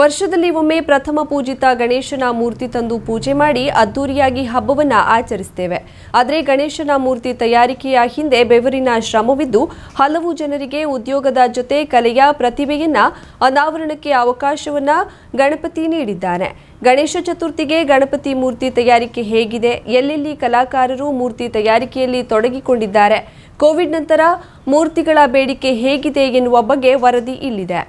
ವರ್ಷದಲ್ಲಿ ಒಮ್ಮೆ ಪ್ರಥಮ ಪೂಜಿತ ಗಣೇಶನ ಮೂರ್ತಿ ತಂದು ಪೂಜೆ ಮಾಡಿ ಅದ್ದೂರಿಯಾಗಿ ಹಬ್ಬವನ್ನ ಆಚರಿಸುತ್ತೇವೆ ಆದರೆ ಗಣೇಶನ ಮೂರ್ತಿ ತಯಾರಿಕೆಯ ಹಿಂದೆ ಬೆವರಿನ ಶ್ರಮವಿದ್ದು, ಹಲವು ಜನರಿಗೆ ಉದ್ಯೋಗದ ಜೊತೆ ಕಲೆಯ ಪ್ರತಿಭೆಯನ್ನ, ಅನಾವರಣಕ್ಕೆ ಅವಕಾಶವನ್ನ ಗಣಪತಿ ನೀಡಿದ್ದಾನೆ. ಗಣೇಶ ಚತುರ್ಥಿಗೆ ಗಣಪತಿ ಮೂರ್ತಿ ತಯಾರಿಕೆ ಹೇಗಿದೆ? ಎಲ್ಲೆಲ್ಲಿ ಕಲಾಕಾರರು ಮೂರ್ತಿ ತಯಾರಿಕೆಯಲ್ಲಿ ತೊಡಗಿಕೊಂಡಿದ್ದಾರೆ? ಕೋವಿಡ್ ನಂತರ ಮೂರ್ತಿಗಳ ಬೇಡಿಕೆ ಹೇಗಿದೆ ಎನ್ನುವ ಬಗ್ಗೆ ವರದಿ ಇಲ್ಲಿದೆ.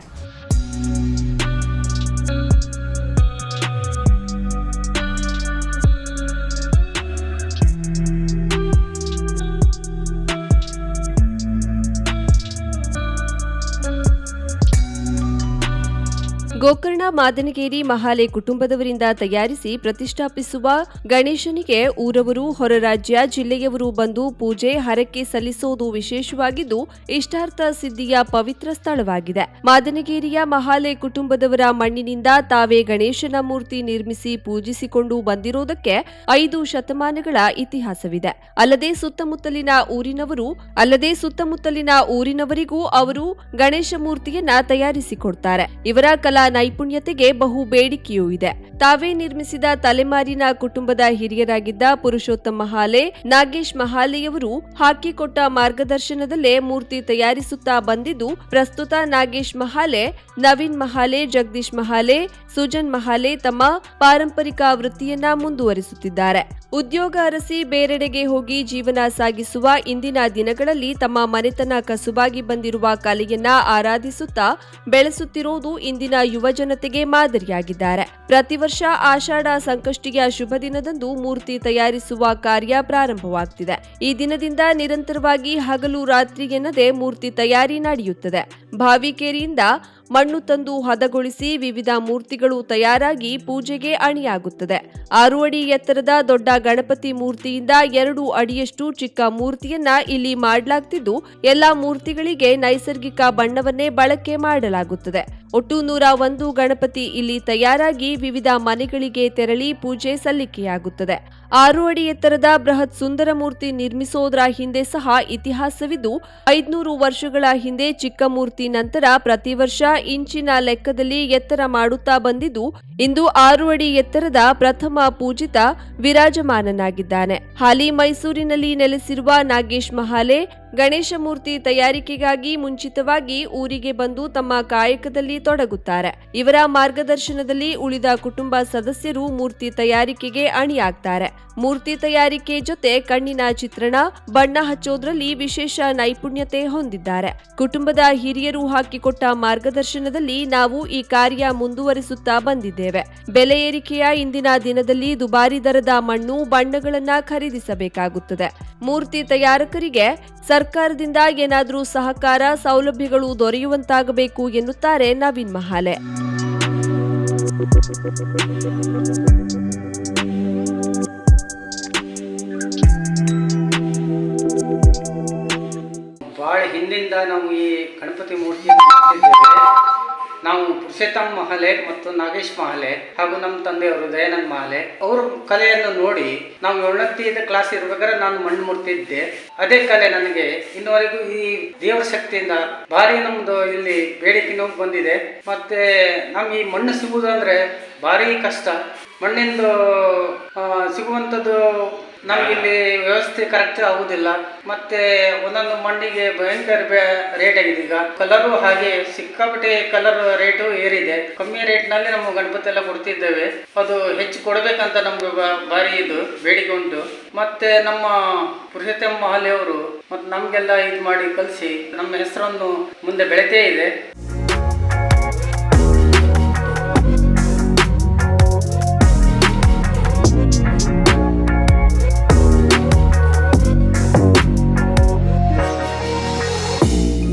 ಗೋಕರ್ಣ ಮಾದನಗೇರಿ ಮಹಾಲೆ ಕುಟುಂಬದವರಿಂದ ತಯಾರಿಸಿ ಪ್ರತಿಷ್ಠಾಪಿಸುವ ಗಣೇಶನಿಗೆ ಊರವರು, ಹೊರ ರಾಜ್ಯ, ಜಿಲ್ಲೆಯವರು ಬಂದು ಪೂಜೆ, ಹರಕೆ ಸಲ್ಲಿಸೋದು ವಿಶೇಷವಾಗಿದ್ದು, ಇಷ್ಟಾರ್ಥ ಸಿದ್ಧಿಯ ಪವಿತ್ರ ಸ್ಥಳವಾಗಿದೆ. ಮಾದನಗೇರಿಯ ಮಹಾಲೆ ಕುಟುಂಬದವರ ಮಣ್ಣಿನಿಂದ ತಾವೇ ಗಣೇಶನ ಮೂರ್ತಿ ನಿರ್ಮಿಸಿ ಪೂಜಿಸಿಕೊಂಡು ಬಂದಿರೋದಕ್ಕೆ ಐದು ಶತಮಾನಗಳ ಇತಿಹಾಸವಿದೆ. ಅಲ್ಲದೆ ಸುತ್ತಮುತ್ತಲಿನ ಊರಿನವರು, ಅಲ್ಲದೆ ಸುತ್ತಮುತ್ತಲಿನ ಊರಿನವರಿಗೂ ಅವರು ಗಣೇಶ ಮೂರ್ತಿಯನ್ನ ತಯಾರಿಸಿಕೊಡ್ತಾರೆ ಇವರ ಕಲಾ ನೈಪುಣ್ಯತೆಗೆ ಬಹು ಬೇಡಿಕೆಯೂ ಇದೆ. ತಾವೇ ನಿರ್ಮಿಸಿದ ತಲೆಮಾರಿನ ಕುಟುಂಬದ ಹಿರಿಯರಾಗಿದ್ದ ಪುರುಷೋತ್ತಮ ಮಹಾಲೆ ನಾಗೇಶ್ ಮಹಾಲೆಯವರು ಹಾಕಿಕೊಟ್ಟ ಮಾರ್ಗದರ್ಶನದಲ್ಲೇ ಮೂರ್ತಿ ತಯಾರಿಸುತ್ತಾ ಬಂದಿದ್ದು, ಪ್ರಸ್ತುತ ನಾಗೇಶ್ ಮಹಾಲೆ, ನವೀನ್ ಮಹಾಲೆ, ಜಗದೀಶ್ ಮಹಾಲೆ, ಸುಜನ್ ಮಹಾಲೆ ತಮ್ಮ ಪಾರಂಪರಿಕ ವೃತ್ತಿಯನ್ನ ಮುಂದುವರಿಸುತ್ತಿದ್ದಾರೆ. ಉದ್ಯೋಗ ಅರಸಿ ಬೇರೆಡೆಗೆ ಹೋಗಿ ಜೀವನ ಸಾಗಿಸುವ ಇಂದಿನ ದಿನಗಳಲ್ಲಿ ತಮ್ಮ ಮನೆತನ ಕಸುಬಾಗಿ ಬಂದಿರುವ ಕಲೆಯನ್ನ ಆರಾಧಿಸುತ್ತಾ ಬೆಳೆಸುತ್ತಿರುವುದು ಇಂದಿನ ಯುವ ಜನತೆಗೆ ಮಾದರಿಯಾಗಿದ್ದಾರೆ. ಪ್ರತಿ ವರ್ಷ ಆಷಾಢ ಸಂಕಷ್ಟಿಯ ಶುಭ ದಿನದಂದು ಮೂರ್ತಿ ತಯಾರಿಸುವ ಕಾರ್ಯ ಪ್ರಾರಂಭವಾಗ್ತಿದೆ. ಈ ದಿನದಿಂದ ನಿರಂತರವಾಗಿ ಹಗಲು ರಾತ್ರಿ ಎನ್ನದೆ ಮೂರ್ತಿ ತಯಾರಿ ನಡೆಯುತ್ತದೆ. ಭಾವಿಕೇರಿಯಿಂದ ಮಣ್ಣು ತಂದು ಹದಗೊಳಿಸಿ ವಿವಿಧ ಮೂರ್ತಿಗಳು ತಯಾರಾಗಿ ಪೂಜೆಗೆ ಅಣಿಯಾಗುತ್ತದೆ. ಆರು ಅಡಿ ಎತ್ತರದ ದೊಡ್ಡ ಗಣಪತಿ ಮೂರ್ತಿಯಿಂದ ಎರಡು ಅಡಿಯಷ್ಟು ಚಿಕ್ಕ ಮೂರ್ತಿಯನ್ನ ಇಲ್ಲಿ ಮಾಡಲಾಗ್ತಿದ್ದು, ಎಲ್ಲಾ ಮೂರ್ತಿಗಳಿಗೆ ನೈಸರ್ಗಿಕ ಬಣ್ಣವನ್ನೇ ಬಳಕೆ ಮಾಡಲಾಗುತ್ತದೆ. ಒಟ್ಟು ನೂರ ಒಂದು ಗಣಪತಿ ಇಲ್ಲಿ ತಯಾರಾಗಿ ವಿವಿಧ ಮನೆಗಳಿಗೆ ತೆರಳಿ ಪೂಜೆ ಸಲ್ಲಿಕೆಯಾಗುತ್ತದೆ. ಆರು ಅಡಿ ಎತ್ತರದ ಬೃಹತ್ ಸುಂದರ ಮೂರ್ತಿ ನಿರ್ಮಿಸೋದರ ಹಿಂದೆ ಸಹ ಇತಿಹಾಸವಿದ್ದು, ಐದುನೂರು ವರ್ಷಗಳ ಹಿಂದೆ ಚಿಕ್ಕ ಮೂರ್ತಿ ನಂತರ ಪ್ರತಿ ವರ್ಷ ಇಂಚಿನ ಲೆಕ್ಕದಲ್ಲಿ ಎತ್ತರ ಮಾಡುತ್ತಾ ಬಂದಿದ್ದು, ಇಂದು ಆರು ಅಡಿ ಎತ್ತರದ ಪ್ರಥಮ ಪೂಜಿತ ವಿರಾಜಮಾನನಾಗಿದ್ದಾನೆ. ಹಾಲಿ ಮೈಸೂರಿನಲ್ಲಿ ನೆಲೆಸಿರುವ ನಾಗೇಶ್ ಮಹಾಲೆ ಗಣೇಶ ಮೂರ್ತಿ ತಯಾರಿಕೆಗಾಗಿ ಮುಂಚಿತವಾಗಿ ಊರಿಗೆ ಬಂದು ತಮ್ಮ ಕಾಯಕದಲ್ಲಿ ತೊಡಗುತ್ತಾರೆ. ಇವರ ಮಾರ್ಗದರ್ಶನದಲ್ಲಿ ಉಳಿದ ಕುಟುಂಬ ಸದಸ್ಯರು ಮೂರ್ತಿ ತಯಾರಿಕೆಗೆ ಅಣಿಯಾಗ್ತಾರೆ. ಮೂರ್ತಿ ತಯಾರಿಕೆ ಜೊತೆ ಕಣ್ಣಿನ ಚಿತ್ರಣ, ಬಣ್ಣ ಹಚ್ಚೋದ್ರಲ್ಲಿ ವಿಶೇಷ ನೈಪುಣ್ಯತೆ ಹೊಂದಿದ್ದಾರೆ. ಕುಟುಂಬದ ಹಿರಿಯರು ಹಾಕಿಕೊಟ್ಟ ಮಾರ್ಗದರ್ಶನದಲ್ಲಿ ನಾವು ಈ ಕಾರ್ಯ ಮುಂದುವರಿಸುತ್ತಾ ಬಂದಿದ್ದೇವೆ. ಬೆಲೆ ಏರಿಕೆಯ ಇಂದಿನ ದಿನದಲ್ಲಿ ದುಬಾರಿ ದರದ ಮಣ್ಣು, ಬಣ್ಣಗಳನ್ನ ಖರೀದಿಸಬೇಕಾಗುತ್ತದೆ. ಮೂರ್ತಿ ತಯಾರಕರಿಗೆ ಸರ್ಕಾರದಿಂದ ಏನಾದರೂ ಸಹಕಾರ ಸೌಲಭ್ಯಗಳು ದೊರೆಯುವಂತಾಗಬೇಕು ಎನ್ನುತ್ತಾರೆ ನವೀನ್ ಮಹಾಲೆ. ಭಾಳ ಹಿಂದಿಂದ ನಾವು ಈ ಗಣಪತಿ ಮೂರ್ತಿ ನಾವು ಪುರುಷೋತ್ತಮ್ ಮಹಲೆ ಮತ್ತು ನಾಗೇಶ್ ಮಹಲೆ ಹಾಗೂ ನಮ್ಮ ತಂದೆಯವರು ದಯಾನಂದ್ ಮಹಲೆ, ಅವ್ರ ಕಲೆಯನ್ನು ನೋಡಿ ನಾವು ಏಳನೇ ಕ್ಲಾಸ್ ಇರ್ಬೇಕಾದ್ರೆ ನಾನು ಮಣ್ಣು ಮುಡ್ತಿದ್ದೆ ಅದೇ ಕಲೆ ನನಗೆ ಇನ್ನುವರೆಗೂ ಈ ದೇವರ ಶಕ್ತಿಯಿಂದ ಭಾರಿ ನಮ್ದು ಇಲ್ಲಿ ಬೇಡಿಕೆ ನೋವು ಬಂದಿದೆ. ಮತ್ತೆ ನಮ್ಗೆ ಈ ಮಣ್ಣು ಸಿಗುವುದು ಅಂದ್ರೆ ಭಾರಿ ಕಷ್ಟ. ಮಣ್ಣಿಂದು ಸಿಗುವಂಥದ್ದು ನಮಗಿಲ್ಲಿ ವ್ಯವಸ್ಥೆ ಕರೆಕ್ಟ್ ಆಗುದಿಲ್ಲ. ಮತ್ತೆ ಒಂದೊಂದು ಮಂಡಿಗೆ ಭಯಂಕರ ರೇಟ್ ಆಗಿದೆ ಈಗ. ಕಲರು ಹಾಗೆ ಸಿಕ್ಕಾಪಟ್ಟೆ ಕಲರ್ ರೇಟು ಏರಿದೆ. ಕಮ್ಮಿ ರೇಟ್ನಲ್ಲಿ ನಮ್ಮ ಗಣಪತಿ ಎಲ್ಲ ಕೊಡ್ತಿದ್ದೇವೆ. ಅದು ಹೆಚ್ಚು ಕೊಡಬೇಕಂತ ನಮ್ಗೆ ಭಾರಿ ಇದು, ಬೇಡಿಕೆ ಉಂಟು. ಮತ್ತೆ ನಮ್ಮ ಪುರುಷೋತ್ತಮ ಮಹಾಲೆಯವರು ಮತ್ತೆ ನಮ್ಗೆಲ್ಲ ಇದು ಮಾಡಿ ಕಲಿಸಿ ನಮ್ಮ ಹೆಸರನ್ನು ಮುಂದೆ ಬೆಳೆತೇ ಇದೆ.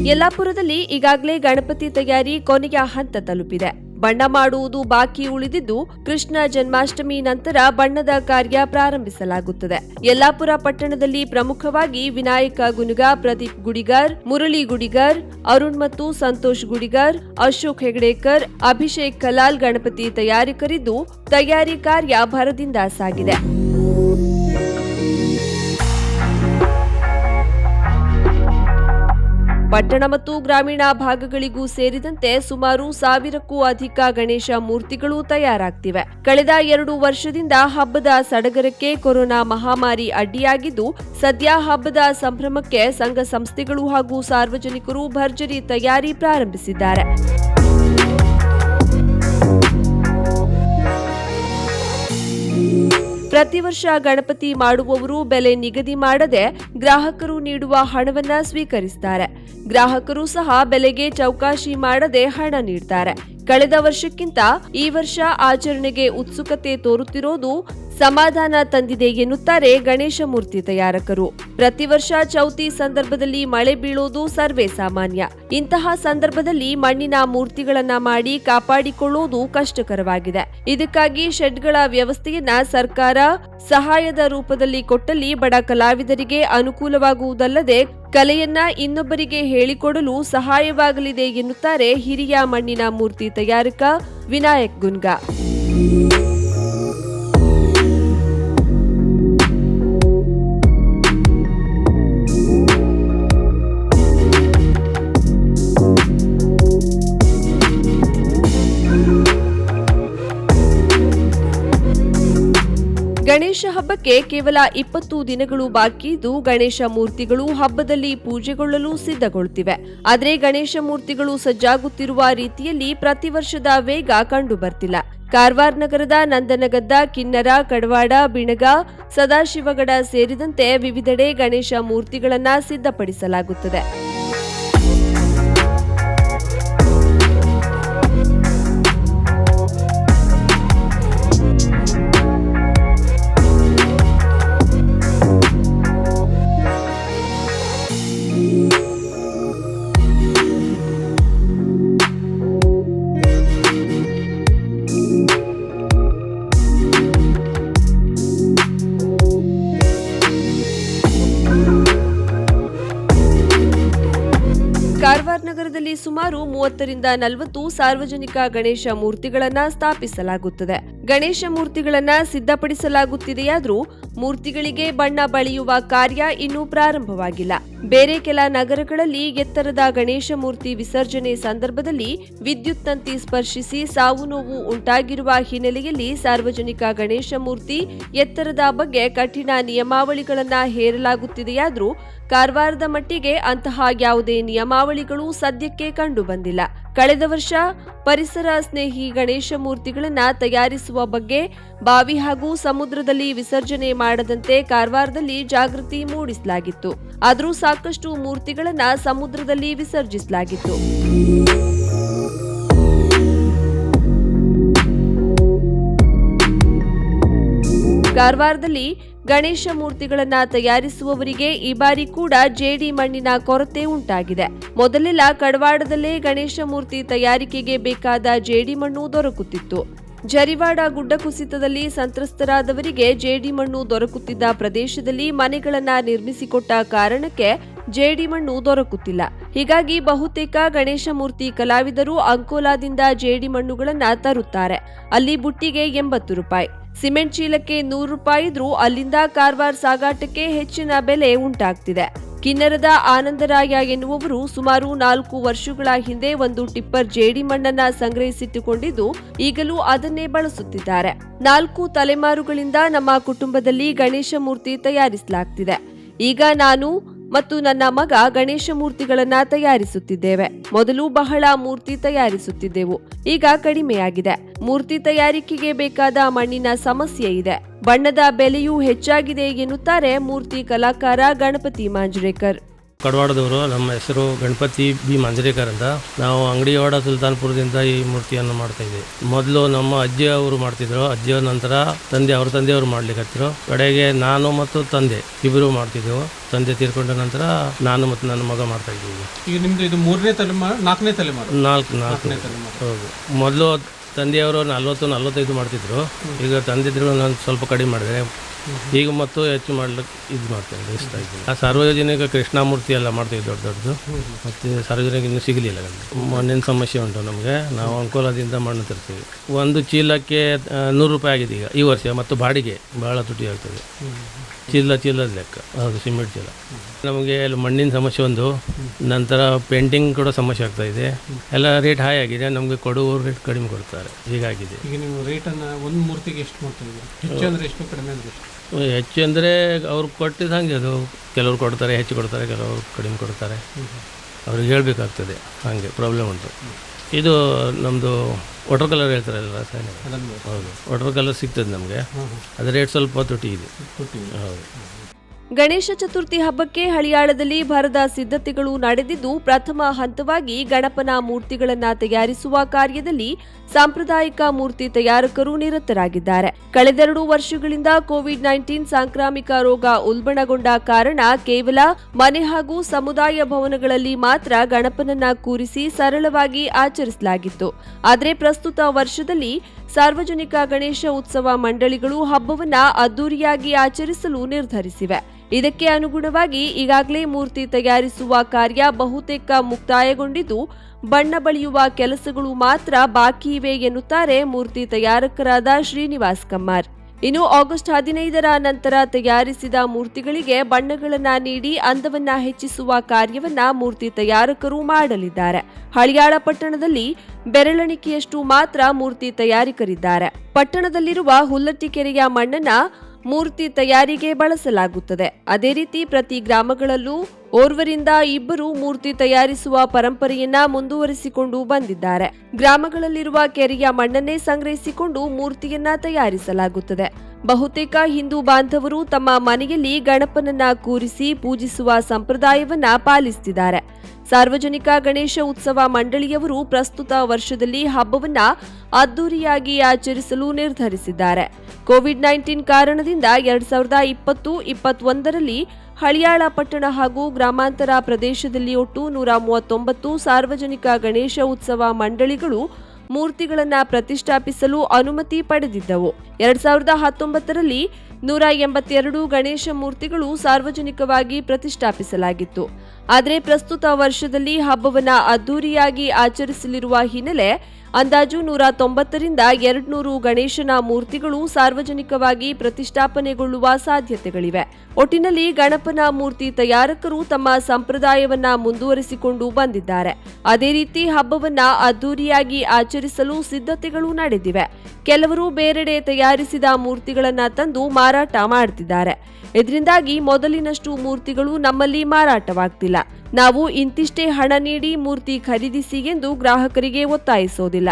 ಯಲ್ಲಾಪುರದಲ್ಲಿ ಈಗಾಗಲೇ ಗಣಪತಿ ತಯಾರಿ ಕೊನೆಯ ಹಂತ ತಲುಪಿದೆ. ಬಣ್ಣ ಮಾಡುವುದು ಬಾಕಿ ಉಳಿದಿದ್ದು, ಕೃಷ್ಣ ಜನ್ಮಾಷ್ಟಮಿ ನಂತರ ಬಣ್ಣದ ಕಾರ್ಯ ಪ್ರಾರಂಭಿಸಲಾಗುತ್ತದೆ. ಯಲ್ಲಾಪುರ ಪಟ್ಟಣದಲ್ಲಿ ಪ್ರಮುಖವಾಗಿ ವಿನಾಯಕ ಗುನುಗ ಪ್ರದೀಪ್ ಗುಡಿಗರ್, ಮುರಳಿ ಗುಡಿಗರ್, ಅರುಣ್ ಮತ್ತು ಸಂತೋಷ್ ಗುಡಿಗರ್, ಅಶೋಕ್ ಹೆಗಡೇಕರ್, ಅಭಿಷೇಕ್ ಕಲಾಲ್ ಗಣಪತಿ ತಯಾರಿಕರಿದ್ದು, ತಯಾರಿ ಕಾರ್ಯ ಭರದಿಂದ ಸಾಗಿದೆ. ಪಟ್ಟಣ ಮತ್ತು ಗ್ರಾಮೀಣ ಭಾಗಗಳಿಗೂ ಸೇರಿದಂತೆ ಸುಮಾರು ಸಾವಿರಕ್ಕೂ ಅಧಿಕ ಗಣೇಶ ಮೂರ್ತಿಗಳು ತಯಾರಾಗ್ತಿವೆ. ಕಳೆದ ಎರಡು ವರ್ಷದಿಂದ ಹಬ್ಬದ ಸಡಗರಕ್ಕೆ ಕೊರೋನಾ ಮಹಾಮಾರಿ ಅಡ್ಡಿಯಾಗಿದ್ದು, ಸದ್ಯ ಹಬ್ಬದ ಸಂಭ್ರಮಕ್ಕೆ ಸಂಘ ಸಂಸ್ಥೆಗಳು ಹಾಗೂ ಸಾರ್ವಜನಿಕರು ಭರ್ಜರಿ ತಯಾರಿ ಪ್ರಾರಂಭಿಸಿದ್ದಾರೆ. ಪ್ರತಿ ವರ್ಷ ಗಣಪತಿ ಮಾಡುವವರು ಬೆಲೆ ನಿಗದಿ ಮಾಡದೆ ಗ್ರಾಹಕರು ನೀಡುವ ಹಣವನ್ನ ಸ್ವೀಕರಿಸುತ್ತಾರೆ ಗ್ರಾಹಕರು ಸಹ ಬೆಲೆಗೆ ಚೌಕಾಶಿ ಮಾಡದೆ ಹಣ ನೀಡ್ತಾರೆ. ಕಳೆದ ವರ್ಷಕ್ಕಿಂತ ಈ ವರ್ಷ ಆಚರಣೆಗೆ ಉತ್ಸುಕತೆ ತೋರುತ್ತಿರೋದು ಸಮಾಧಾನ ತಂದಿದೆ ಎನ್ನುತ್ತಾರೆ ಗಣೇಶ ಮೂರ್ತಿ ತಯಾರಕರು. ಪ್ರತಿ ವರ್ಷ ಚೌತಿ ಸಂದರ್ಭದಲ್ಲಿ ಮಳೆ ಬೀಳೋದು ಸರ್ವೇ ಸಾಮಾನ್ಯ. ಇಂತಹ ಸಂದರ್ಭದಲ್ಲಿ ಮಣ್ಣಿನ ಮೂರ್ತಿಗಳನ್ನ ಮಾಡಿ ಕಾಪಾಡಿಕೊಳ್ಳುವುದು ಕಷ್ಟಕರವಾಗಿದೆ. ಇದಕ್ಕಾಗಿ ಶೆಡ್ಗಳ ವ್ಯವಸ್ಥೆಯನ್ನ ಸರ್ಕಾರ ಸಹಾಯದ ರೂಪದಲ್ಲಿ ಕೊಟ್ಟಲ್ಲಿ ಬಡ ಕಲಾವಿದರಿಗೆ ಅನುಕೂಲವಾಗುವುದಲ್ಲದೆ ಕಲೆಯನ್ನ ಇನ್ನೊಬ್ಬರಿಗೆ ಹೇಳಿಕೊಡಲು ಸಹಾಯವಾಗಲಿದೆ ಎನ್ನುತ್ತಾರೆ ಹಿರಿಯ ಮಣ್ಣಿನ ಮೂರ್ತಿ ತಯಾರಕ ವಿನಾಯಕ್ ಗುನ್ಗಾ. ಗಣೇಶ ಹಬ್ಬಕ್ಕೆ ಕೇವಲ ಇಪ್ಪತ್ತು ದಿನಗಳು ಬಾಕಿ. ಇದ್ದು ಗಣೇಶ ಮೂರ್ತಿಗಳು ಹಬ್ಬದಲ್ಲಿ ಪೂಜೆಗೊಳ್ಳಲು ಸಿದ್ಧಗೊಳ್ಳುತ್ತಿವೆ. ಆದರೆ ಗಣೇಶ ಮೂರ್ತಿಗಳು ಸಜ್ಜಾಗುತ್ತಿರುವ ರೀತಿಯಲ್ಲಿ ಪ್ರತಿ ವರ್ಷದ ವೇಗ ಕಂಡು ಬರ್ತಿಲ್ಲ ಕಾರವಾರ ನಗರದ ನಂದನಗದ್ದ, ಕಿನ್ನರ, ಕಡವಾಡ, ಬಿಣಗ, ಸದಾಶಿವಗಡ ಸೇರಿದಂತೆ ವಿವಿಧೆಡೆ ಗಣೇಶ ಮೂರ್ತಿಗಳನ್ನು ಸಿದ್ಧಪಡಿಸಲಾಗುತ್ತದೆ. ಸುಮಾರು ಮೂವತ್ತರಿಂದ ನಲವತ್ತು ಸಾರ್ವಜನಿಕ ಗಣೇಶ ಮೂರ್ತಿಗಳನ್ನ ಸ್ಥಾಪಿಸಲಾಗುತ್ತದೆ. ಗಣೇಶ ಮೂರ್ತಿಗಳನ್ನ ಸಿದ್ಧಪಡಿಸಲಾಗುತ್ತಿದೆಯಾದರೂ ಮೂರ್ತಿಗಳಿಗೆ ಬಣ್ಣ ಬಳಿಯುವ ಕಾರ್ಯ ಇನ್ನೂ ಪ್ರಾರಂಭವಾಗಿಲ್ಲ. ಬೇರೆ ಕೆಲ ನಗರಗಳಲ್ಲಿ ಎತ್ತರದ ಗಣೇಶ ಮೂರ್ತಿ ವಿಸರ್ಜನೆ ಸಂದರ್ಭದಲ್ಲಿ ವಿದ್ಯುತ್ ತಂತಿ ಸ್ಪರ್ಶಿಸಿ ಸಾವು ನೋವು ಉಂಟಾಗಿರುವ ಹಿನ್ನೆಲೆಯಲ್ಲಿ ಸಾರ್ವಜನಿಕ ಗಣೇಶ ಮೂರ್ತಿ ಎತ್ತರದ ಬಗ್ಗೆ ಕಠಿಣ ನಿಯಮಾವಳಿಗಳನ್ನು ಹೇರಲಾಗುತ್ತಿದೆಯಾದರೂ ಕಾರವಾರದ ಮಟ್ಟಿಗೆ ಅಂತಹ ಯಾವುದೇ ನಿಯಮಾವಳಿಗಳು ಸದ್ಯಕ್ಕೆ ಕಂಡು ಬಂದಿಲ್ಲ ಕಳೆದ ವರ್ಷ ಪರಿಸರ ಸ್ನೇಹಿ ಗಣೇಶ ಮೂರ್ತಿಗಳನ್ನು ತಯಾರಿಸುವ ಬಗ್ಗೆ ಬಾವಿ ಹಾಗೂ ಸಮುದ್ರದಲ್ಲಿ ವಿಸರ್ಜನೆ ಮಾಡದಂತೆ ಕಾರವಾರದಲ್ಲಿ ಜಾಗೃತಿ ಮೂಡಿಸಲಾಗಿತ್ತು. ಆದರೂ ಸಾಕಷ್ಟು ಮೂರ್ತಿಗಳನ್ನು ಸಮುದ್ರದಲ್ಲಿ ವಿಸರ್ಜಿಸಲಾಗಿತ್ತು. ಕಾರವಾರದಲ್ಲಿ ಗಣೇಶ ಮೂರ್ತಿಗಳನ್ನು ತಯಾರಿಸುವವರಿಗೆ ಈ ಬಾರಿ ಕೂಡ ಜೇಡಿ ಮಣ್ಣಿನ ಕೊರತೆ ಉಂಟಾಗಿದೆ. ಮೊದಲೆಲ್ಲ ಕಡವಾಡದಲ್ಲೇ ಗಣೇಶ ಮೂರ್ತಿ ತಯಾರಿಕೆಗೆ ಬೇಕಾದ ಜೇಡಿ ಮಣ್ಣು ದೊರಕುತ್ತಿತ್ತು. ಜರಿವಾಡ ಗುಡ್ಡ ಕುಸಿತದಲ್ಲಿ ಸಂತ್ರಸ್ತರಾದವರಿಗೆ ಜೇಡಿಮಣ್ಣು ದೊರಕುತ್ತಿದ್ದ ಪ್ರದೇಶದಲ್ಲಿ ಮನೆಗಳನ್ನು ನಿರ್ಮಿಸಿಕೊಟ್ಟ ಕಾರಣಕ್ಕೆ ಜೇಡಿಮಣ್ಣು ದೊರಕುತ್ತಿಲ್ಲ. ಹೀಗಾಗಿ ಬಹುತೇಕ ಗಣೇಶ ಮೂರ್ತಿ ಕಲಾವಿದರು ಅಂಕೋಲಾದಿಂದ ಜೇಡಿಮಣ್ಣುಗಳನ್ನು ತರುತ್ತಾರೆ. ಅಲ್ಲಿ ಬುಟ್ಟಿಗೆ ಎಂಬತ್ತು ರೂಪಾಯಿ. ಸಿಮೆಂಟ್ ಚೀಲಕ್ಕೆ ನೂರು ರೂಪಾಯಿ ಇದ್ರೂ ಅಲ್ಲಿಂದ ಕಾರವಾರ ಸಾಗಾಟಕ್ಕೆ ಹೆಚ್ಚಿನ ಬೆಲೆ ಉಂಟಾಗ್ತಿದೆ. ಕಿನ್ನರದ ಆನಂದರಾಯ ಎನ್ನುವವರು ಸುಮಾರು ನಾಲ್ಕು ವರ್ಷಗಳ ಹಿಂದೆ ಒಂದು ಟಿಪ್ಪರ್ ಜೇಡಿ ಮಣ್ಣನ್ನ ಸಂಗ್ರಹಿಸಿಟ್ಟುಕೊಂಡಿದ್ದು, ಈಗಲೂ ಅದನ್ನೇ ಬಳಸುತ್ತಿದ್ದಾರೆ. ನಾಲ್ಕು ತಲೆಮಾರುಗಳಿಂದ ನಮ್ಮ ಕುಟುಂಬದಲ್ಲಿ ಗಣೇಶ ಮೂರ್ತಿ ತಯಾರಿಸಲಾಗ್ತಿದೆ. ಈಗ ನಾನು ಮತ್ತು ನನ್ನ ಮಗ ಗಣೇಶ ಮೂರ್ತಿಗಳನ್ನ ತಯಾರಿಸುತ್ತಿದ್ದೇವೆ. ಮೊದಲು ಬಹಳ ಮೂರ್ತಿ ತಯಾರಿಸುತ್ತಿದ್ದೆವು. ಈಗ ಕಡಿಮೆಯಾಗಿದೆ. ಮೂರ್ತಿ ತಯಾರಿಕೆಗೆ ಬೇಕಾದ ಮಣ್ಣಿನ ಸಮಸ್ಯೆ ಇದೆ. ಬಣ್ಣದ ಬೆಲೆಯೂ ಹೆಚ್ಚಾಗಿದೆ ಎನ್ನುತ್ತಾರೆ ಮೂರ್ತಿ ಕಲಾಕಾರ ಗಣಪತಿ ಮಾಂಜ್ರೇಕರ್. ಕಡವಾಡದವರು ನಮ್ಮ ಹೆಸರು ಗಣಪತಿ ಬಿ. ಮಂಜರೇಕರ್ ಅಂತ ನಾವು ಅಂಗಡಿವಾಡ ಸುಲ್ತಾನ್ಪುರದಿಂದ ಈ ಮೂರ್ತಿಯನ್ನು ಮಾಡ್ತಾ ಇದ್ದೀವಿ ಮೊದಲು ನಮ್ಮ ಅಜ್ಜಿ ಅವರು ಮಾಡ್ತಿದ್ರು. ಅಜ್ಜಿಯ ನಂತರ ತಂದೆ ಅವ್ರ ತಂದೆಯವರು ಮಾಡ್ಲಿಕ್ಕತ್ತಿದ್ರು ಕಡೆಗೆ ನಾನು ಮತ್ತು ತಂದೆ ಇಬ್ಬರು ಮಾಡ್ತಿದ್ದೆವು. ತಂದೆ ತೀರ್ಕೊಂಡ ನಂತರ ನಾನು ಮತ್ತು ನನ್ನ ಮಗ ಮಾಡ್ತಾ ಇದ್ದೀವಿ ಈಗ. ನಿಮ್ದು ಇದು ಮೂರನೇ ತಲೆಮಾರು ನಾಲ್ಕನೇ ತಲೆಮಾರು ನಾಲ್ಕು ನಾಲ್ಕನೇ ತಲೆಮಾರು ಹೌದು. ಮೊದಲು ತಂದೆಯವರು ನಲ್ವತ್ತು ನಲ್ವತ್ತೈದು ಮಾಡ್ತಿದ್ರು. ಈಗ ತಂದಿದ್ರು ನಾನು ಸ್ವಲ್ಪ ಕಡಿಮೆ ಮಾಡಿದೆ ಈಗ ಮತ್ತು ಹೆಚ್ಚು ಮಾಡ್ಲಿಕ್ಕೆ ಇದು ಮಾಡ್ತೇನೆ ಇಷ್ಟ ಇದ್ದೀನಿ ಆ ಸಾರ್ವಜನಿಕ ಕೃಷ್ಣಮೂರ್ತಿ ಎಲ್ಲ ಮಾಡ್ತೀವಿ ದೊಡ್ಡ ದೊಡ್ಡದು. ಮತ್ತು ಸಾರ್ವಜನಿಕ ಇನ್ನೂ ಸಿಗಲಿಲ್ಲ ಮಣ್ಣಿನ ಸಮಸ್ಯೆ ಉಂಟು ನಮಗೆ. ನಾವು ಅಂಕೋಲದಿಂದ ಮಣ್ಣು ತರ್ತೀವಿ. ಒಂದು ಚೀಲಕ್ಕೆ ನೂರು ರೂಪಾಯಿ ಆಗಿದೆ ಈಗ ಈ ವರ್ಷ ಮತ್ತು ಬಾಡಿಗೆ ಭಾಳ ತುಟಿ ಆಗ್ತದೆ. ಚೀಲ ಚೀಲದ ಲೆಕ್ಕ ಹೌದು ಸಿಮೆಂಟ್ ಚೀಲ. ನಮಗೆ ಅಲ್ಲಿ ಮಣ್ಣಿನ ಸಮಸ್ಯೆ ಒಂದು. ನಂತರ ಪೇಂಟಿಂಗ್ ಕೂಡ ಸಮಸ್ಯೆ ಆಗ್ತಾ ಇದೆ. ಎಲ್ಲ ರೇಟ್ ಹೈ ಆಗಿದೆ ನಮಗೆ ಕೊಡುವವರು ರೇಟ್ ಕಡಿಮೆ ಕೊಡ್ತಾರೆ. ಹೀಗಾಗಿದೆ. ಈಗ ನೀವು ರೇಟನ್ನು ಒಂದು ಮೂರ್ತಿಗೆ ಎಷ್ಟು ಮಾಡ್ತಾ ಇದ್ದೀರಾ? ಹೆಚ್ಚು ಅಂದರೆ ಎಷ್ಟು ಕಡಿಮೆ ಅಂದರೆ ಎಷ್ಟು? ಹೆಚ್ಚು ಅಂದರೆ ಅವ್ರು ಕೊಟ್ಟಿದ್ದು ಹಾಗೆ ಅದು ಕೆಲವ್ರು ಕೊಡ್ತಾರೆ ಹೆಚ್ಚು ಕೊಡ್ತಾರೆ ಕೆಲವರು ಕಡಿಮೆ ಕೊಡ್ತಾರೆ. ಅವ್ರಿಗೆ ಹೇಳಬೇಕಾಗ್ತದೆ ಹಾಗೆ ಪ್ರಾಬ್ಲಮ್ ಉಂಟು. ಇದು ನಮ್ಮದು ವಾಟರ್ ಕಲರ್ ಹೇಳ್ತಾರಲ್ಲ ರಾಸಾಯನಿಕ. ಹೌದು. ವಾಟರ್ ಕಲರ್ ಸಿಗ್ತದೆ ನಮಗೆ. ಅದು ರೇಟ್ ಸ್ವಲ್ಪ ತುಟಿ ಇದೆ. ಹೌದು. ಗಣೇಶ ಚತುರ್ಥಿ ಹಬ್ಬಕ್ಕೆ ಹಳಿಯಾಳದಲ್ಲಿ ಭರದ ಸಿದ್ಧತೆಗಳು ನಡೆದಿದ್ದು ಪ್ರಥಮ ಹಂತವಾಗಿ ಗಣಪನ ಮೂರ್ತಿಗಳನ್ನು ತಯಾರಿಸುವ ಕಾರ್ಯದಲ್ಲಿ ಸಾಂಪ್ರದಾಯಿಕ ಮೂರ್ತಿ ತಯಾರಕರು ನಿರತರಾಗಿದ್ದಾರೆ. ಕಳೆದೆರಡು ವರ್ಷಗಳಿಂದ ಕೋವಿಡ್ ನೈನ್ಟೀನ್ ಸಾಂಕ್ರಾಮಿಕ ರೋಗ ಉಲ್ಬಣಗೊಂಡ ಕಾರಣ ಕೇವಲ ಮನೆ ಹಾಗೂ ಸಮುದಾಯ ಭವನಗಳಲ್ಲಿ ಮಾತ್ರ ಗಣಪನನ್ನ ಕೂರಿಸಿ ಸರಳವಾಗಿ ಆಚರಿಸಲಾಗಿತ್ತು. ಆದರೆ ಪ್ರಸ್ತುತ ವರ್ಷದಲ್ಲಿ ಸಾರ್ವಜನಿಕ ಗಣೇಶ ಉತ್ಸವ ಮಂಡಳಿಗಳು ಹಬ್ಬವನ್ನು ಅದ್ದೂರಿಯಾಗಿ ಆಚರಿಸಲು ನಿರ್ಧರಿಸಿವೆ. ಇದಕ್ಕೆ ಅನುಗುಣವಾಗಿ ಈಗಾಗಲೇ ಮೂರ್ತಿ ತಯಾರಿಸುವ ಕಾರ್ಯ ಬಹುತೇಕ ಮುಕ್ತಾಯಗೊಂಡಿದ್ದು, ಬಣ್ಣ ಬಳಿಯುವ ಕೆಲಸಗಳು ಮಾತ್ರ ಬಾಕಿ ಇವೆ ಎನ್ನುತ್ತಾರೆ ಮೂರ್ತಿ ತಯಾರಕರಾದ ಶ್ರೀನಿವಾಸ್ ಕಮ್ಮಾರ್. ಇನ್ನು ಆಗಸ್ಟ್ ಹದಿನೈದರ ನಂತರ ತಯಾರಿಸಿದ ಮೂರ್ತಿಗಳಿಗೆ ಬಣ್ಣಗಳನ್ನು ನೀಡಿ ಅಂದವನ್ನ ಹೆಚ್ಚಿಸುವ ಕಾರ್ಯವನ್ನ ಮೂರ್ತಿ ತಯಾರಕರು ಮಾಡಲಿದ್ದಾರೆ. ಹಳಿಯಾಳ ಪಟ್ಟಣದಲ್ಲಿ ಬೆರಳೆಣಿಕೆಯಷ್ಟು ಮಾತ್ರ ಮೂರ್ತಿ ತಯಾರಿಕರಿದ್ದಾರೆ. ಪಟ್ಟಣದಲ್ಲಿರುವ ಹುಲ್ಲಟ್ಟಿಕೆರೆಯ ಮಣ್ಣನ್ನ ಮೂರ್ತಿ ತಯಾರಿಗೆ ಬಳಸಲಾಗುತ್ತದೆ. ಅದೇ ರೀತಿ ಪ್ರತಿ ಗ್ರಾಮಗಳಲ್ಲೂ ಓರ್ವರಿಂದ ಇಬ್ಬರು ಮೂರ್ತಿ ತಯಾರಿಸುವ ಪರಂಪರೆಯನ್ನ ಮುಂದುವರಿಸಿಕೊಂಡು ಬಂದಿದ್ದಾರೆ. ಗ್ರಾಮಗಳಲ್ಲಿರುವ ಕೆರೆಯ ಮಣ್ಣನ್ನೇ ಸಂಗ್ರಹಿಸಿಕೊಂಡು ಮೂರ್ತಿಯನ್ನ ತಯಾರಿಸಲಾಗುತ್ತದೆ. ಬಹುತೇಕ ಹಿಂದೂ ಬಾಂಧವರು ತಮ್ಮ ಮನೆಯಲ್ಲಿ ಗಣಪನನ್ನ ಕೂರಿಸಿ ಪೂಜಿಸುವ ಸಂಪ್ರದಾಯವನ್ನ ಪಾಲಿಸುತ್ತಿದ್ದಾರೆ ಸಾರ್ವಜನಿಕ ಗಣೇಶ ಉತ್ಸವ ಮಂಡಳಿಯವರು ಪ್ರಸ್ತುತ ವರ್ಷದಲ್ಲಿ ಹಬ್ಬವನ್ನ ಅದ್ದೂರಿಯಾಗಿ ಆಚರಿಸಲು ನಿರ್ಧರಿಸಿದ್ದಾರೆ. ಕೋವಿಡ್ ನೈನ್ಟೀನ್ ಕಾರಣದಿಂದ ಎರಡ್ ಸಾವಿರದ ಇಪ್ಪತ್ತು ಇಪ್ಪತ್ತೊಂದರಲ್ಲಿ ಹಳಿಯಾಳ ಪಟ್ಟಣ ಹಾಗೂ ಗ್ರಾಮಾಂತರ ಪ್ರದೇಶದಲ್ಲಿ ಒಟ್ಟು ನೂರ ಮೂವತ್ತೊಂಬತ್ತು ಸಾರ್ವಜನಿಕ ಗಣೇಶ ಉತ್ಸವ ಮಂಡಳಿಗಳು ಮೂರ್ತಿಗಳನ್ನು ಪ್ರತಿಷ್ಠಾಪಿಸಲು ಅನುಮತಿ ಪಡೆದಿದ್ದವು. ಎರಡ್ ಸಾವಿರದ ಹತ್ತೊಂಬತ್ತರಲ್ಲಿ ನೂರ ಎಂಬತ್ತೆರಡು ಗಣೇಶ ಮೂರ್ತಿಗಳು ಸಾರ್ವಜನಿಕವಾಗಿ ಪ್ರತಿಷ್ಠಾಪಿಸಲಾಗಿತ್ತು. ಆದರೆ ಪ್ರಸ್ತುತ ವರ್ಷದಲ್ಲಿ ಹಬ್ಬವನ್ನು ಅದ್ದೂರಿಯಾಗಿ ಆಚರಿಸಲಿರುವ ಹಿನ್ನೆಲೆ ಅಂದಾಜು ನೂರ ತೊಂಬತ್ತರಿಂದ ಎರಡ್ನೂರು ಗಣೇಶನ ಮೂರ್ತಿಗಳು ಸಾರ್ವಜನಿಕವಾಗಿ ಪ್ರತಿಷ್ಠಾಪನೆಗೊಳ್ಳುವ ಸಾಧ್ಯತೆಗಳಿವೆ. ಒಟ್ಟಿನಲ್ಲಿ ಗಣಪನ ಮೂರ್ತಿ ತಯಾರಕರು ತಮ್ಮ ಸಂಪ್ರದಾಯವನ್ನ ಮುಂದುವರಿಸಿಕೊಂಡು ಬಂದಿದ್ದಾರೆ. ಅದೇ ರೀತಿ ಹಬ್ಬವನ್ನ ಅದ್ದೂರಿಯಾಗಿ ಆಚರಿಸಲು ಸಿದ್ಧತೆಗಳು ನಡೆದಿವೆ. ಕೆಲವರು ಬೇರೆಡೆ ತಯಾರಿಸಿದ ಮೂರ್ತಿಗಳನ್ನ ತಂದು ಮಾರಾಟ ಮಾಡ್ತಿದ್ದಾರೆ. ಇದರಿಂದಾಗಿ ಮೊದಲಿನಷ್ಟು ಮೂರ್ತಿಗಳು ನಮ್ಮಲ್ಲಿ ಮಾರಾಟವಾಗ್ತಿಲ್ಲ. ನಾವು ಇಂತಿಷ್ಟೇ ಹಣ ನೀಡಿ ಮೂರ್ತಿ ಖರೀದಿಸಿ ಎಂದು ಗ್ರಾಹಕರಿಗೆ ಒತ್ತಾಯಿಸೋದಿಲ್ಲ.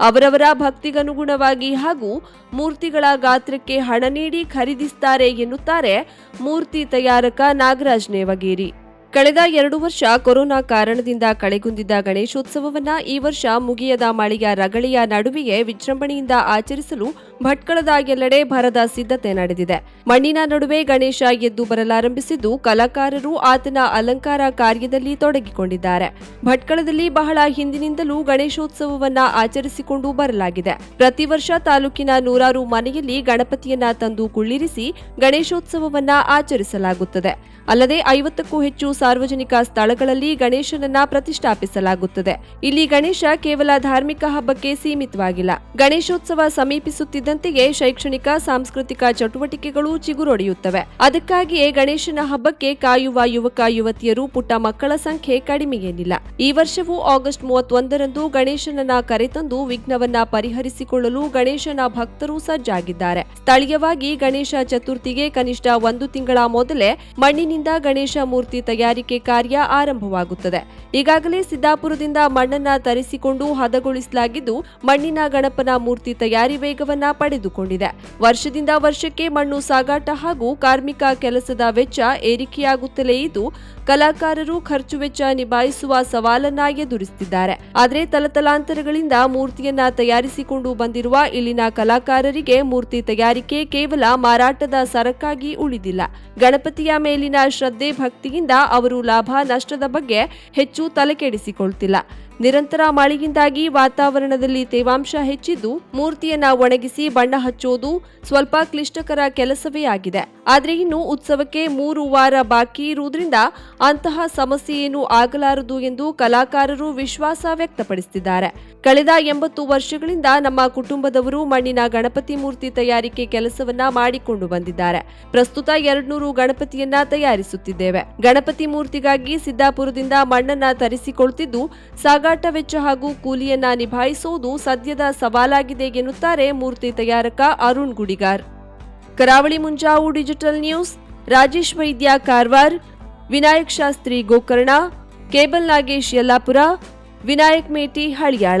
ಅವರವರ ಭಕ್ತಿಗನುಗುಣವಾಗಿ ಹಾಗೂ ಮೂರ್ತಿಗಳ ಗಾತ್ರಕ್ಕೆ ಹಣ ನೀಡಿ ಖರೀದಿಸುತ್ತಾರೆ ಎನ್ನುತ್ತಾರೆ ಮೂರ್ತಿ ತಯಾರಕ ನಾಗರಾಜ್ ನೇವಗೇರಿ. ಕಳೆದ ಎರಡು ವರ್ಷ ಕೊರೋನಾ ಕಾರಣದಿಂದ ಕಳೆಗುಂದಿದ್ದ ಗಣೇಶೋತ್ಸವವನ್ನ ಈ ವರ್ಷ ಮುಗಿಯದ ಮಳೆಯ ರಗಳೆಯ ನಡುವೆಯೇ ವಿಜೃಂಭಣೆಯಿಂದ ಆಚರಿಸಲು ಭಟ್ಕಳದ ಎಲ್ಲೆಡೆ ಭರದ ಸಿದ್ಧತೆ ನಡೆದಿದೆ. ಮಣ್ಣಿನ ನಡುವೆ ಗಣೇಶ ಎದ್ದು ಬರಲಾರಂಭಿಸಿದ್ದು ಕಲಾಕಾರರು ಆತನ ಅಲಂಕಾರ ಕಾರ್ಯದಲ್ಲಿ ತೊಡಗಿಕೊಂಡಿದ್ದಾರೆ. ಭಟ್ಕಳದಲ್ಲಿ ಬಹಳ ಹಿಂದಿನಿಂದಲೂ ಗಣೇಶೋತ್ಸವವನ್ನ ಆಚರಿಸಿಕೊಂಡು ಬರಲಾಗಿದೆ. ಪ್ರತಿ ವರ್ಷ ತಾಲೂಕಿನ ನೂರಾರು ಮನೆಯಲ್ಲಿ ಗಣಪತಿಯನ್ನ ತಂದು ಕುಳ್ಳಿರಿಸಿ ಗಣೇಶೋತ್ಸವವನ್ನ ಆಚರಿಸಲಾಗುತ್ತದೆ. ಅಲ್ಲದೆ ಐವತ್ತಕ್ಕೂ ಹೆಚ್ಚು ಸಾರ್ವಜನಿಕ ಸ್ಥಳಗಳಲ್ಲಿ ಗಣೇಶನನ್ನ ಪ್ರತಿಷ್ಠಾಪಿಸಲಾಗುತ್ತದೆ. ಇಲ್ಲಿ ಗಣೇಶ ಕೇವಲ ಧಾರ್ಮಿಕ ಹಬ್ಬಕ್ಕೆ ಸೀಮಿತವಾಗಿಲ್ಲ. ಗಣೇಶೋತ್ಸವ ಸಮೀಪಿಸುತ್ತಿದ್ದಂತೆಯೇ ಶೈಕ್ಷಣಿಕ, ಸಾಂಸ್ಕೃತಿಕ ಚಟುವಟಿಕೆಗಳು ಚಿಗುರೊಡೆಯುತ್ತವೆ. ಅದಕ್ಕಾಗಿಯೇ ಗಣೇಶನ ಹಬ್ಬಕ್ಕೆ ಕಾಯುವ ಯುವಕ, ಯುವತಿಯರು ಪುಟ್ಟ ಮಕ್ಕಳ ಸಂಖ್ಯೆ ಕಡಿಮೆಯೇನಿಲ್ಲ. ಈ ವರ್ಷವೂ ಆಗಸ್ಟ್ ಮೂವತ್ತೊಂದರಂದು ಗಣೇಶನನ್ನ ಕರೆತಂದು ವಿಘ್ನವನ್ನ ಪರಿಹರಿಸಿಕೊಳ್ಳಲು ಗಣೇಶನ ಭಕ್ತರು ಸಜ್ಜಾಗಿದ್ದಾರೆ. ಸ್ಥಳೀಯವಾಗಿ ಗಣೇಶ ಚತುರ್ಥಿಗೆ ಕನಿಷ್ಠ ಒಂದು ತಿಂಗಳ ಮೊದಲೇ ಮಣ್ಣಿನಿಂದ ಗಣೇಶ ಮೂರ್ತಿ ತಯಾರಿಕೆ ಕಾರ್ಯ ಆರಂಭವಾಗುತ್ತದೆ. ಈಗಾಗಲೇ ಸಿದ್ದಾಪುರದಿಂದ ಮಣ್ಣನ್ನ ತರಿಸಿಕೊಂಡು ಹದಗೊಳಿಸಲಾಗಿದ್ದು, ಮಣ್ಣಿನ ಗಣಪನ ಮೂರ್ತಿ ತಯಾರಿ ವೇಗವನ್ನ ಪಡೆದುಕೊಂಡಿದೆ. ವರ್ಷದಿಂದ ವರ್ಷಕ್ಕೆ ಮಣ್ಣು ಸಾಗಾಟ ಹಾಗೂ ಕಾರ್ಮಿಕ ಕೆಲಸದ ವೆಚ್ಚ ಏರಿಕೆಯಾಗುತ್ತಲೇ ಇದ್ದು, ಕಲಾಕಾರರು ಖರ್ಚು ವೆಚ್ಚ ನಿಭಾಯಿಸುವ ಸವಾಲನ್ನ ಎದುರಿಸುತ್ತಿದ್ದಾರೆ. ಆದರೆ ತಲತಲಾಂತರಗಳಿಂದ ಮೂರ್ತಿಯನ್ನ ತಯಾರಿಸಿಕೊಂಡು ಬಂದಿರುವ ಇಲ್ಲಿನ ಕಲಾಕಾರರಿಗೆ ಮೂರ್ತಿ ತಯಾರಿಕೆ ಕೇವಲ ಮಾರಾಟದ ಸರಕಾಗಿ ಉಳಿದಿಲ್ಲ. ಗಣಪತಿಯ ಮೇಲಿನ ಶ್ರದ್ಧೆ, ಭಕ್ತಿಯಿಂದ ಅವರು ಲಾಭ ನಷ್ಟದ ಬಗ್ಗೆ ಹೆಚ್ಚು ತಲೆಕೆಡಿಸಿಕೊಳ್ತಿಲ್ಲ. ನಿರಂತರ ಮಳೆಯಿಂದಾಗಿ ವಾತಾವರಣದಲ್ಲಿ ತೇವಾಂಶ ಹೆಚ್ಚಿದ್ದು ಮೂರ್ತಿಯನ್ನ ಒಣಗಿಸಿ ಬಣ್ಣ ಹಚ್ಚೋದು ಸ್ವಲ್ಪ ಕ್ಲಿಷ್ಟಕರ ಕೆಲಸವೇ ಆಗಿದೆ. ಆದರೆ ಇನ್ನು ಉತ್ಸವಕ್ಕೆ ಮೂರು ವಾರ ಬಾಕಿ ಇರುವುದರಿಂದ ಅಂತಹ ಸಮಸ್ಯೆ ಏನು ಆಗಲಾರದು ಎಂದು ಕಲಾಕಾರರು ವಿಶ್ವಾಸ ವ್ಯಕ್ತಪಡಿಸಿದ್ದಾರೆ. ಕಳೆದ ಎಂಬತ್ತು ವರ್ಷಗಳಿಂದ ನಮ್ಮ ಕುಟುಂಬದವರು ಮಣ್ಣಿನ ಗಣಪತಿ ಮೂರ್ತಿ ತಯಾರಿಕೆ ಕೆಲಸವನ್ನ ಮಾಡಿಕೊಂಡು ಬಂದಿದ್ದಾರೆ. ಪ್ರಸ್ತುತ ಎರಡ್ನೂರು ಗಣಪತಿಯನ್ನ ತಯಾರಿಸುತ್ತಿದ್ದೇವೆ. ಗಣಪತಿ ಮೂರ್ತಿಗಾಗಿ ಸಿದ್ದಾಪುರದಿಂದ ಮಣ್ಣನ್ನ ತರಿಸಿಕೊಳ್ತಿದ್ದು ಸಾಗಾಟ ವೆಚ್ಚ ಹಾಗೂ ಕೂಲಿಯನ್ನ ನಿಭಾಯಿಸುವುದು ಸದ್ಯದ ಸವಾಲಾಗಿದೆ ಎನ್ನುತ್ತಾರೆ ಮೂರ್ತಿ ತಯಾರಕ ಅರುಣ್ ಗುಡಿಗಾರ್. ಕರಾವಳಿ ಮುಂಜಾವು digital news, Rajesh Vaidya Karwar, Vinayak Shastri Gokarna, cable Nagesh Yellapur, Vinayak Meti Haliyal.